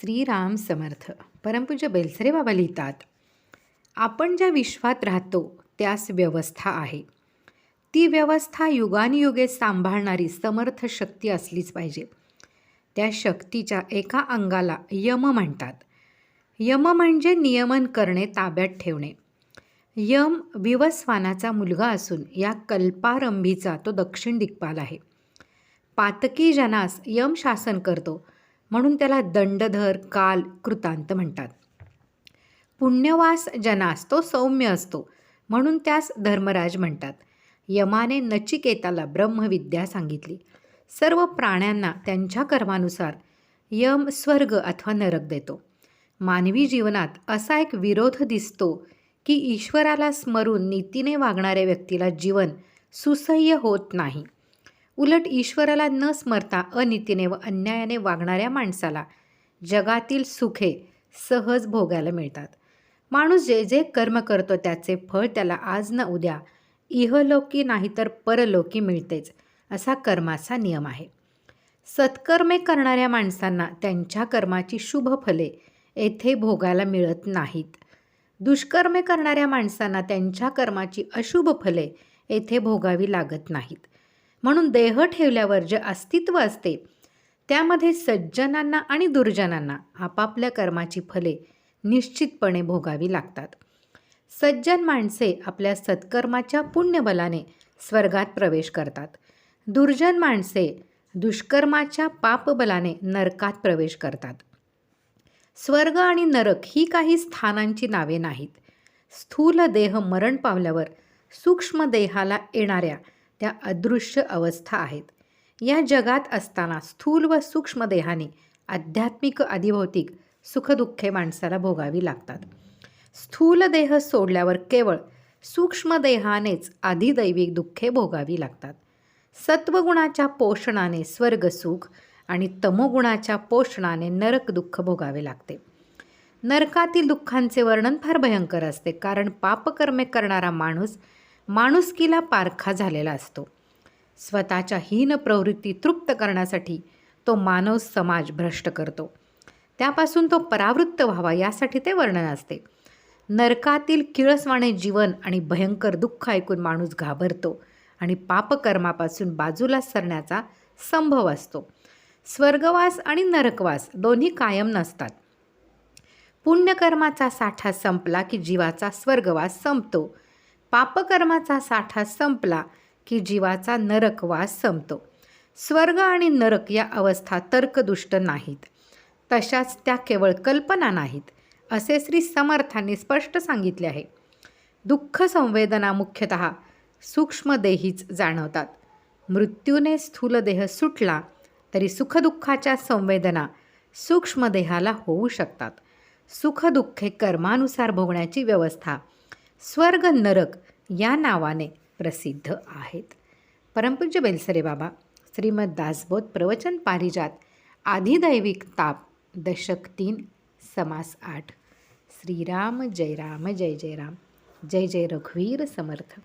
श्रीराम समर्थ. परमपूज्य बेलसरे बाबा लिहितात आपण ज्या विश्वात राहतो त्यास व्यवस्था आहे. ती व्यवस्था युगानियुगे सांभाळणारी समर्थ शक्ती असलीच पाहिजे. त्या शक्तीच्या एका अंगाला यम म्हणतात. यम म्हणजे नियमन करणे ताब्यात ठेवणे. यम विवस्वानाचा मुलगा असून या कल्पारंभीचा तो दक्षिण दिग्पाल आहे. पातकी जनास यम शासन करतो. म्हणून त्याला दंडधर काल कृतांत म्हणतात. पुण्यवास जनास तो सौम्य असतो म्हणून त्यास धर्मराज म्हणतात. यमाने नचिकेताला ब्रह्मविद्या सांगितली. सर्व प्राण्यांना त्यांच्या कर्मानुसार यम स्वर्ग अथवा नरक देतो. मानवी जीवनात असा एक विरोध दिसतो की ईश्वराला स्मरून नीतीने वागणाऱ्या व्यक्तीला जीवन सुसह्य होत नाही. उलट ईश्वराला न स्मरता अनितीने व अन्यायाने वागणाऱ्या माणसाला जगातील सुखे सहज भोगायला मिळतात. माणूस जे जे कर्म करतो त्याचे फळ त्याला आज न उद्या इहलोकी नाही तर परलोकी मिळतेच असा कर्माचा नियम आहे. सत्कर्मे करणाऱ्या माणसांना त्यांच्या कर्माची शुभ फले येथे भोगायला मिळत नाहीत. दुष्कर्मे करणाऱ्या माणसांना त्यांच्या कर्माची अशुभ फले येथे भोगावी लागत नाहीत. म्हणून देह ठेवल्यावर जे अस्तित्व असते त्यामध्ये सज्जनांना आणि दुर्जनांना आपापल्या कर्माची फले निश्चितपणे भोगावी लागतात. सज्जन माणसे आपल्या सत्कर्माच्या पुण्यबलाने स्वर्गात प्रवेश करतात. दुर्जन माणसे दुष्कर्माच्या पापबलाने नरकात प्रवेश करतात. स्वर्ग आणि नरक ही काही स्थानांची नावे नाहीत. स्थूल देह मरण पावल्यावर सूक्ष्म देहाला येणाऱ्या त्या अदृश्य अवस्था आहेत. या जगात असताना स्थूल व सूक्ष्म देहाने आध्यात्मिक अधिभौतिक सुखदुःखे माणसाला भोगावी लागतात. स्थूल देह सोडल्यावर केवळ सूक्ष्म देहानेच अधिदैविक दुःखे भोगावी लागतात. सत्वगुणाच्या पोषणाने स्वर्गसुख आणि तमोगुणाच्या पोषणाने नरक दुःख भोगावे लागते. नरकातील दुःखांचे वर्णन फार भयंकर असते कारण पापकर्मे करणारा माणूस माणुसकीला पारखा झालेला असतो. स्वतःच्या हीन प्रवृत्ती तृप्त करण्यासाठी तो मानव समाज भ्रष्ट करतो. त्यापासून तो परावृत्त व्हावा यासाठी ते वर्णन असते. नरकातील किळसवाणे जीवन आणि भयंकर दुःख ऐकून माणूस घाबरतो आणि पापकर्मापासून बाजूला सरण्याचा संभव असतो. स्वर्गवास आणि नरकवास दोन्ही कायम नसतात. पुण्यकर्माचा साठा संपला की जीवाचा स्वर्गवास संपतो. पापकर्माचा साठा संपला की जीवाचा नरकवास संपतो. स्वर्ग आणि नरक या अवस्था तर्कदुष्ट नाहीत. तशाच त्या केवळ कल्पना नाहीत असे श्री समर्थांनी स्पष्ट सांगितले आहे. दुःख संवेदना मुख्यतः सूक्ष्मदेहीच जाणवतात. मृत्यूने स्थूल देह सुटला तरी सुखदुःखाच्या संवेदना सूक्ष्मदेहाला होऊ शकतात. सुखदुःखे कर्मानुसार भोगण्याची व्यवस्था स्वर्ग नरक या नावाने प्रसिद्ध आहेत. परमपूज्य बेलसरे बाबा श्रीमद दासबोध प्रवचन पारिजात आधिदैविक ताप दशक तीन समास आठ. श्रीराम जय राम जय जय राम. जय जय रघुवीर समर्थ.